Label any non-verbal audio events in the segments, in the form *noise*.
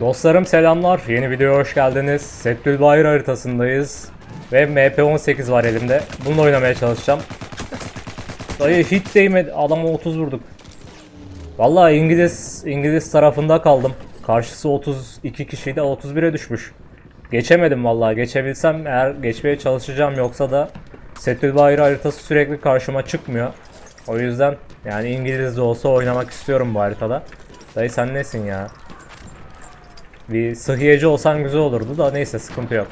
Dostlarım selamlar. Yeni videoya hoş geldiniz. Settül Bayır haritasındayız. Ve MP18 var elimde. Bununla oynamaya çalışacağım. Dayı hiç değmedi. Adama 30 vurduk. Vallahi İngiliz İngiliz tarafında kaldım. Karşısı 32 kişiydi. 31'e düşmüş. Geçemedim vallahi. Geçebilsem eğer geçmeye çalışacağım yoksa da Settül Bayır haritası sürekli karşıma çıkmıyor. O yüzden yani İngiliz de olsa oynamak istiyorum bu haritada. Dayı sen nesin ya? Bir sıhhiyeci olsan güzel olurdu da neyse sıkıntı yok.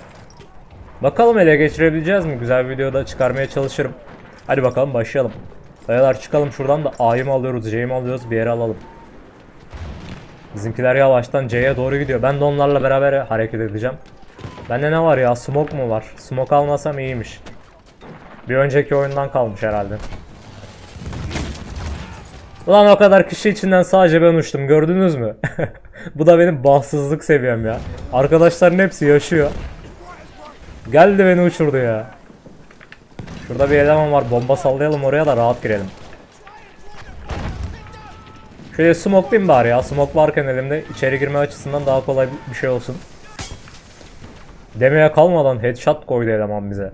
Bakalım ele geçirebileceğiz mi? Güzel bir videoda çıkarmaya çalışırım. Hadi bakalım başlayalım. Dayalar çıkalım şuradan da A'yı mı alıyoruz, C'yi mi alıyoruz bir yere alalım. Bizimkiler yavaştan C'ye doğru gidiyor. Ben de onlarla beraber hareket edeceğim. Bende ne var ya? Smoke mu var? Smoke almasam iyiymiş. Bir önceki oyundan kalmış herhalde. Ulan o kadar kişi içinden sadece ben uçtum gördünüz mü? *laughs* Bu da benim bahtsızlık seviyem ya. Arkadaşların hepsi yaşıyor. Geldi beni uçurdu ya. Şurada bir eleman var bomba sallayalım oraya da rahat girelim. Şöyle smoke'layım bari ya. Smoke varken elimde içeri girme açısından daha kolay bir şey olsun. Demeye kalmadan headshot koydu eleman bize.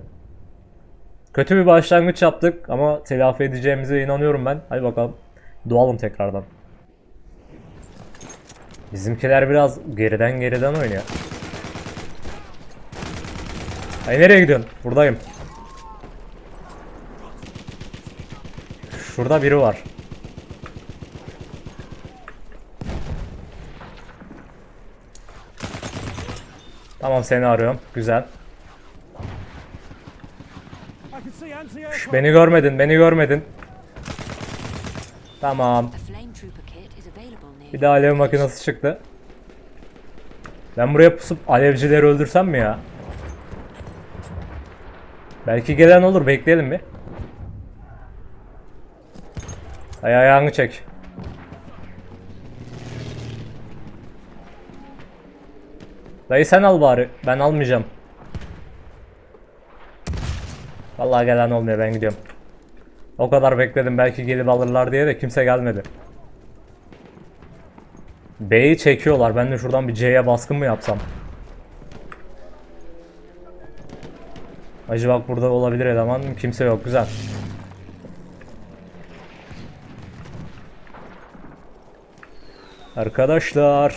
Kötü bir başlangıç yaptık ama telafi edeceğimize inanıyorum ben. Hadi bakalım. Doğalım tekrardan. Bizimkiler biraz geriden geriden oynuyor. Ay nereye gidiyorsun? Buradayım. Şurada biri var. Tamam seni arıyorum. Güzel. Şş, beni görmedin, beni görmedin. Tamam. Bir de alev makinesi çıktı. Ben buraya pusup alevcileri öldürsem mi ya? Belki gelen olur bekleyelim bir. Ay ayağını çek. Dayı sen al bari. Ben almayacağım. Vallahi gelen olmuyor ben gidiyorum. O kadar bekledim belki gelip alırlar diye de kimse gelmedi. B'yi çekiyorlar. Ben de şuradan bir C'ye baskın mı yapsam? Acı bak burada olabilir eleman. Kimse yok. Güzel. Arkadaşlar.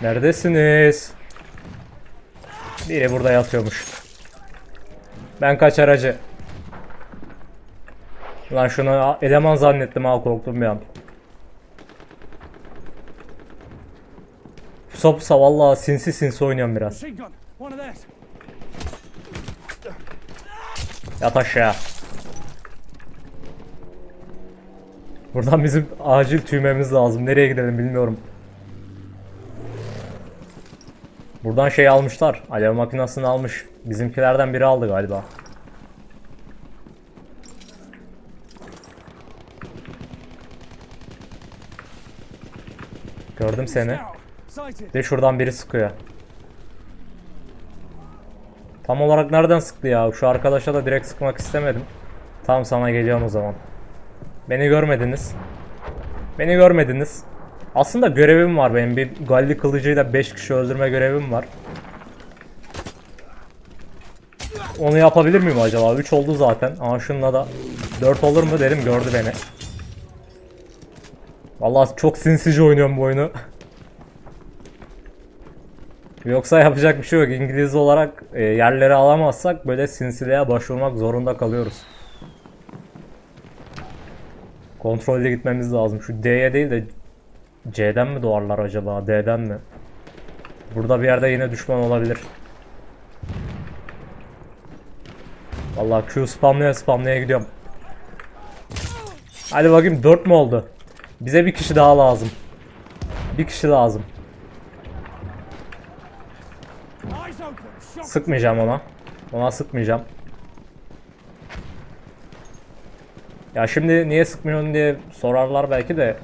Neredesiniz? Biri burada yatıyormuş. Ben kaçar acı. Lan şunu eleman zannettim ha korktum bir an. Pusa pusa valla sinsi sinsi oynuyorum biraz. Yat aşağı. Buradan bizim acil tüymemiz lazım. Nereye gidelim bilmiyorum. Buradan şey almışlar. Alev makinesini almış. Bizimkilerden biri aldı galiba. Gördüm seni. De şuradan biri sıkıyor. Tam olarak nereden sıktı ya? Şu arkadaşa da direkt sıkmak istemedim. Tam sana geliyorum o zaman. Beni görmediniz. Beni görmediniz. Aslında görevim var benim. Bir Galli kılıcıyla 5 kişi öldürme görevim var. Onu yapabilir miyim acaba? 3 oldu zaten. Ama şununla da 4 olur mu derim gördü beni. Vallahi çok sinsice oynuyorum bu oyunu. *laughs* Yoksa yapacak bir şey yok. İngiliz olarak e, yerleri alamazsak böyle sinsiliğe başvurmak zorunda kalıyoruz. Kontrolle gitmemiz lazım. Şu D'ye değil de C'den mi doğarlar acaba? D'den mi? Burada bir yerde yine düşman olabilir. Vallahi Q spamlaya spamlaya gidiyorum. Hadi bakayım 4 mü oldu? Bize bir kişi daha lazım. Bir kişi lazım. Sıkmayacağım ona. Ona sıkmayacağım. Ya şimdi niye sıkmıyorsun diye sorarlar belki de.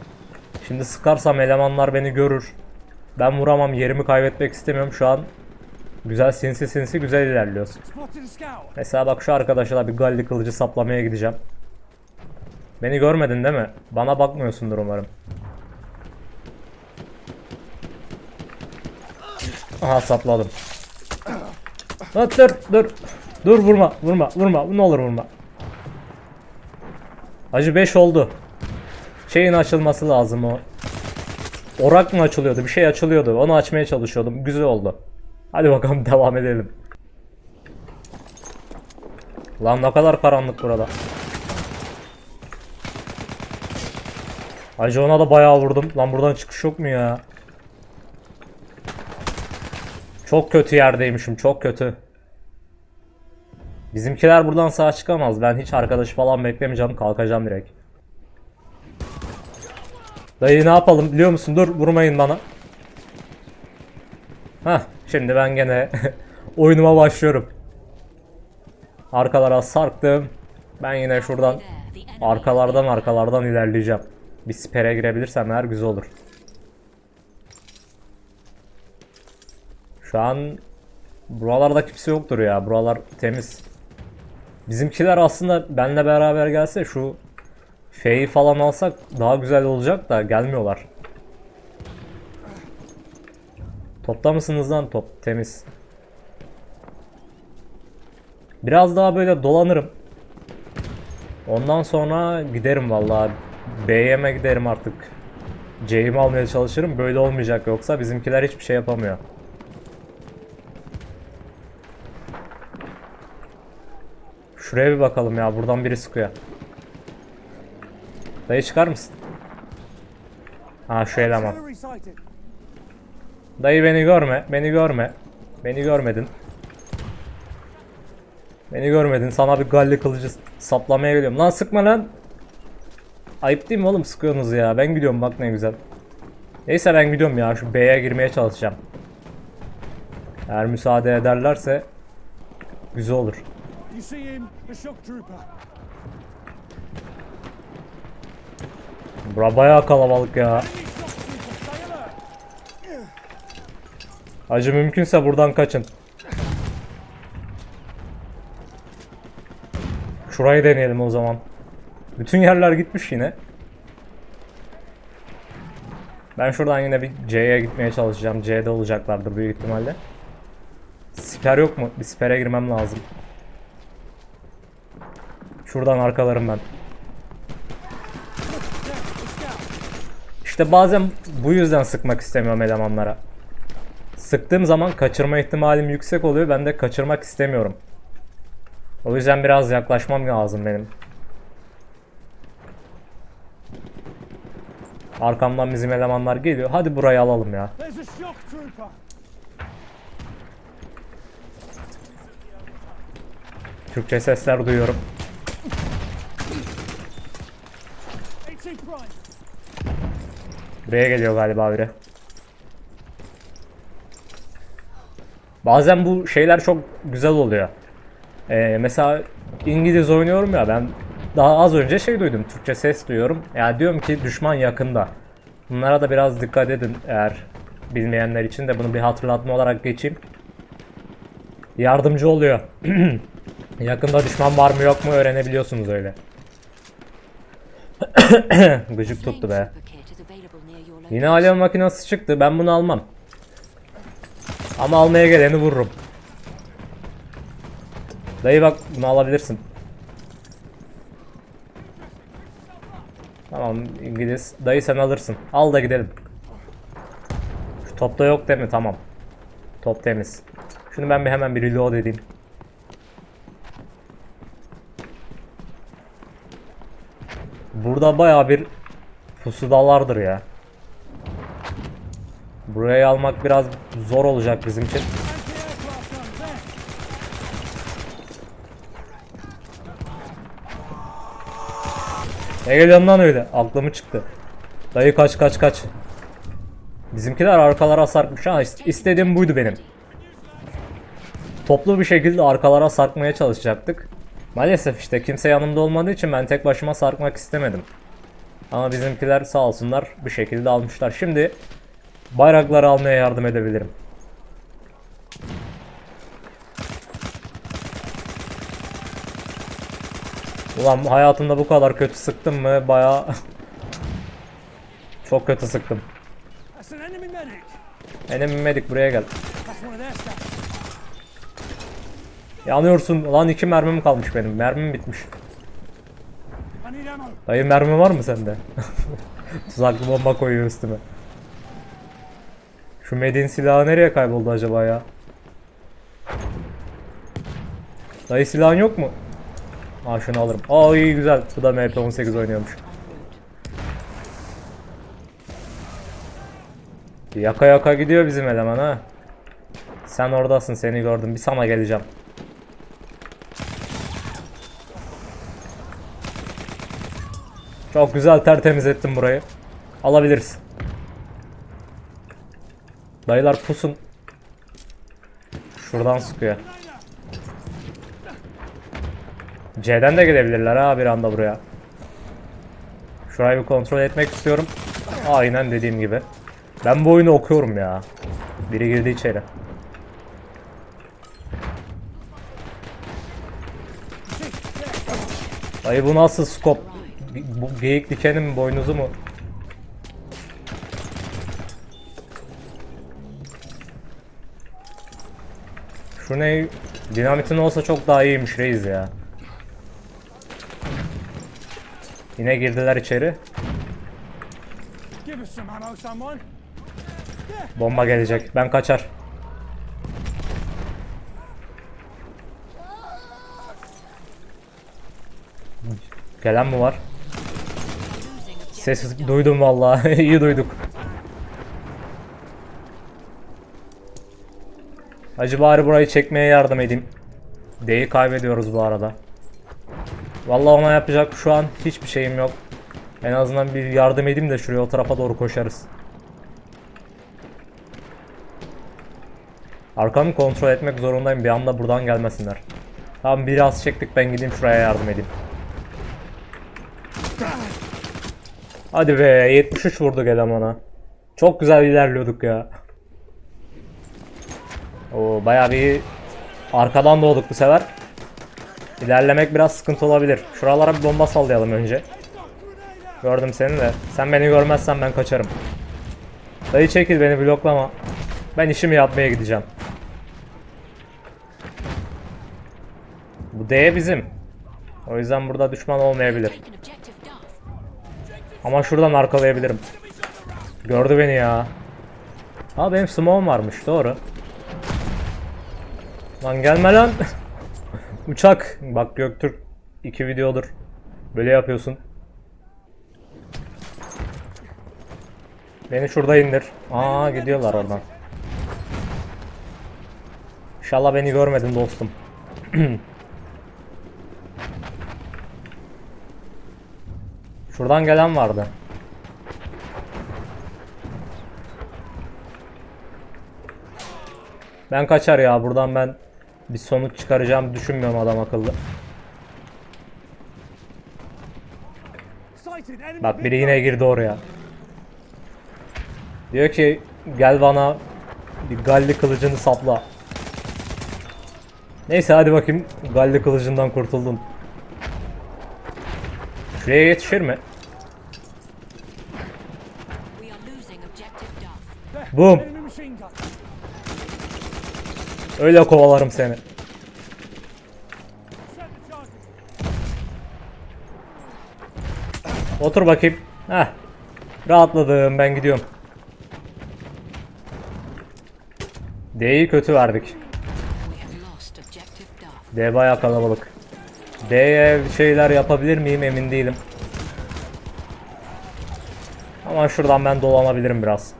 Şimdi sıkarsam elemanlar beni görür. Ben vuramam yerimi kaybetmek istemiyorum şu an. Güzel sinsi sinsi güzel ilerliyoruz. Mesela bak şu arkadaşla bir galli kılıcı saplamaya gideceğim. Beni görmedin değil mi? Bana bakmıyorsundur umarım. Aha sapladım. Dur dur dur. Dur vurma vurma vurma ne olur vurma. Acı 5 oldu. Şeyin açılması lazım o. Orak mı açılıyordu? Bir şey açılıyordu. Onu açmaya çalışıyordum. Güzel oldu. Hadi bakalım *laughs* devam edelim. Lan ne kadar karanlık burada. Acı ona da bayağı vurdum. Lan buradan çıkış yok mu ya? Çok kötü yerdeymişim. Çok kötü. Bizimkiler buradan sağ çıkamaz. Ben hiç arkadaş falan beklemeyeceğim. Kalkacağım direkt. Dayı ne yapalım biliyor musun? Dur vurmayın bana. Hah şimdi ben gene *laughs* oyunuma başlıyorum. Arkalara sarktım. Ben yine şuradan arkalardan arkalardan ilerleyeceğim. Bir sipere girebilirsem eğer güzel olur. Şu an buralarda kimse yoktur ya. Buralar temiz. Bizimkiler aslında benle beraber gelse şu F'yi falan alsak daha güzel olacak da gelmiyorlar. Topta mısınız lan top? Temiz. Biraz daha böyle dolanırım. Ondan sonra giderim vallahi. BM'e giderim artık. C'imi almaya çalışırım. Böyle olmayacak yoksa bizimkiler hiçbir şey yapamıyor. Şuraya bir bakalım ya. Buradan biri sıkıyor. Dayı çıkar mısın? Ha şu eleman. Dayı beni görme. Beni görme. Beni görmedin. Beni görmedin. Sana bir galli kılıcı saplamaya geliyorum. Lan sıkma lan. Ayıp değil mi oğlum sıkıyorsunuz ya. Ben gidiyorum bak ne güzel. Neyse ben gidiyorum ya. Şu B'ye girmeye çalışacağım. Eğer müsaade ederlerse güzel olur. Bura bayağı kalabalık ya. Acı mümkünse buradan kaçın. Şurayı deneyelim o zaman. Bütün yerler gitmiş yine. Ben şuradan yine bir C'ye gitmeye çalışacağım. C'de olacaklardır büyük ihtimalle. Siper yok mu? Bir sipere girmem lazım. Şuradan arkalarım ben. İşte bazen bu yüzden sıkmak istemiyorum elemanlara. Sıktığım zaman kaçırma ihtimalim yüksek oluyor. Ben de kaçırmak istemiyorum. O yüzden biraz yaklaşmam lazım benim. Arkamdan bizim elemanlar geliyor. Hadi burayı alalım ya. Türkçe sesler duyuyorum. Buraya geliyor galiba biri. Bazen bu şeyler çok güzel oluyor. Ee, mesela İngiliz oynuyorum ya ben daha az önce şey duydum. Türkçe ses duyuyorum. Ya diyorum ki düşman yakında. Bunlara da biraz dikkat edin eğer bilmeyenler için de bunu bir hatırlatma olarak geçeyim. Yardımcı oluyor. *clears throat* Yakında düşman var mı yok mu öğrenebiliyorsunuz öyle. *clears throat* Gıcık tuttu be. Yine alev makinesi çıktı. Ben bunu almam. Ama almaya geleni vururum. Dayı bak bunu alabilirsin. Tamam İngiliz. Dayı sen alırsın. Al da gidelim. Şu topta yok değil mi? Tamam. Top temiz. Şunu ben bir hemen bir reload edeyim. Burada baya bir pusudalardır ya. Burayı almak biraz zor olacak bizim için. Ne geliyorsun lan öyle? Aklımı çıktı. Dayı kaç kaç kaç. Bizimkiler arkalara sarkmış ha. ist- istediğim buydu benim. Toplu bir şekilde arkalara sarkmaya çalışacaktık. Maalesef işte kimse yanımda olmadığı için ben tek başıma sarkmak istemedim. Ama bizimkiler sağ olsunlar bir şekilde almışlar. Şimdi bayrakları almaya yardım edebilirim. Ulan hayatımda bu kadar kötü sıktım mı baya *laughs* Çok kötü sıktım. Enemy medic buraya gel. Yanıyorsun. Lan iki mermim kalmış benim. Mermim bitmiş. Dayı mermi var mı sende? *laughs* Tuzaklı bomba koyuyor üstüme. Şu Medin silahı nereye kayboldu acaba ya? Dayı silahın yok mu? Aa şunu alırım. Aa iyi güzel. Bu da MP18 oynuyormuş. Yaka yaka gidiyor bizim eleman ha. Sen oradasın seni gördüm. Bir sana geleceğim. Çok güzel tertemiz ettim burayı. Alabiliriz. Dayılar pusun. Şuradan sıkıyor. C'den de gelebilirler ha bir anda buraya. Şurayı bir kontrol etmek istiyorum. Aynen dediğim gibi. Ben bu oyunu okuyorum ya. Biri girdi içeri. Dayı bu nasıl skop? Bu geyik dikeni mi boynuzu mu? Şu ne? Dinamitin olsa çok daha iyiymiş reis ya. Yine girdiler içeri. Bomba gelecek. Ben kaçar. Gelen mi var? Ses duydum vallahi. *laughs* İyi duyduk. Hacı bari burayı çekmeye yardım edeyim. D'yi kaybediyoruz bu arada. Vallahi ona yapacak şu an hiçbir şeyim yok. En azından bir yardım edeyim de şuraya o tarafa doğru koşarız. Arkamı kontrol etmek zorundayım bir anda buradan gelmesinler. Tamam biraz çektik ben gideyim şuraya yardım edeyim. Hadi be 73 vurduk elemana. Çok güzel ilerliyorduk ya. Oo bayağı bir arkadan doğduk bu sefer. İlerlemek biraz sıkıntı olabilir. Şuralara bir bomba sallayalım önce. Gördüm seni de. Sen beni görmezsen ben kaçarım. Dayı çekil beni bloklama. Ben işimi yapmaya gideceğim. Bu D bizim. O yüzden burada düşman olmayabilir. Ama şuradan arkalayabilirim. Gördü beni ya. Ha benim smoke'um varmış doğru. Lan gelme lan. Uçak. Bak Göktürk iki videodur. Böyle yapıyorsun. Beni şurada indir. Aa gidiyorlar oradan. İnşallah beni görmedin dostum. *clears throat* Şuradan gelen vardı. Ben kaçar ya buradan ben bir sonuç çıkaracağım düşünmüyorum adam akıllı. Bak biri yine girdi oraya. Diyor ki gel bana bir galli kılıcını sapla. Neyse hadi bakayım galli kılıcından kurtuldun. Şuraya yetişir mi? Boom. Öyle kovalarım seni. Otur bakayım. Heh. Rahatladım ben gidiyorum. D'yi kötü verdik. D bayağı kalabalık. D'ye şeyler yapabilir miyim emin değilim. Ama şuradan ben dolanabilirim biraz.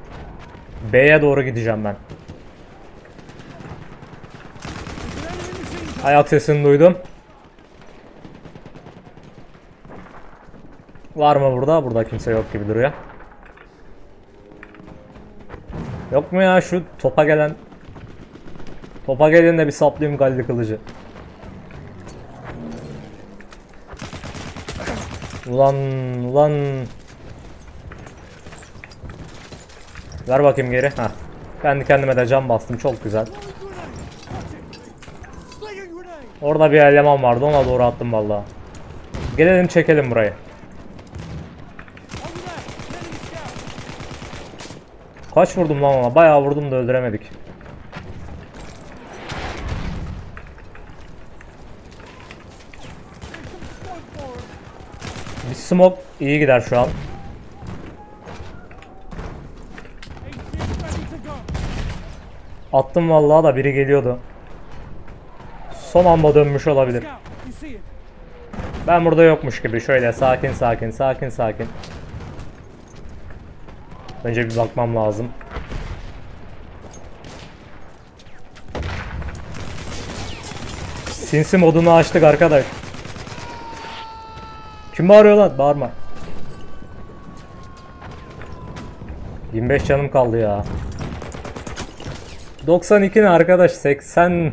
B'ye doğru gideceğim ben. There's an enemy machine gun. Ayak sesini duydum. Var mı burada? Burada kimse yok gibi duruyor. Yok mu ya şu topa gelen? Topa gelin de bir saplayayım galli kılıcı. Ulan ulan. Ver bakayım geri. Ha. Kendi kendime de cam bastım. Çok güzel. Orada bir eleman vardı ona doğru attım valla. Gelelim çekelim burayı. Kaç vurdum lan ona? Bayağı vurdum da öldüremedik. Bir smoke iyi gider şu an. Attım vallahi da biri geliyordu. Son anda dönmüş olabilir. Ben burada yokmuş gibi şöyle sakin sakin sakin sakin. Önce bir bakmam lazım. Sinsi modunu açtık arkadaş. Kim bağırıyor lan? Bağırma. 25 canım kaldı ya. 92 ne arkadaş? 80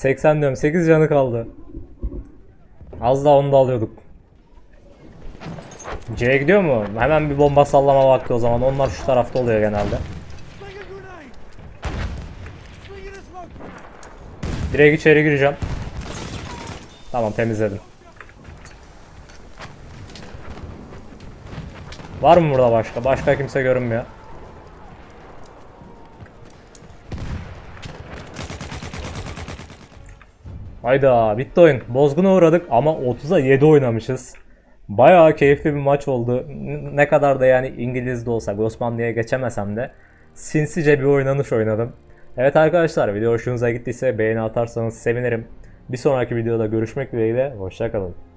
80 diyorum. 8 canı kaldı. Az daha onu da alıyorduk. C'ye gidiyor mu? Hemen bir bomba sallama vakti o zaman. Onlar şu tarafta oluyor genelde. Direkt içeri gireceğim. Tamam temizledim. Var mı burada başka? Başka kimse görünmüyor. Hayda bitti oyun. Bozguna uğradık ama 30'a 7 oynamışız. Bayağı keyifli bir maç oldu. Ne kadar da yani İngiliz de olsak Osmanlı'ya geçemesem de sinsice bir oynanış oynadım. Evet arkadaşlar video hoşunuza gittiyse beğeni atarsanız sevinirim. Bir sonraki videoda görüşmek dileğiyle. Hoşçakalın.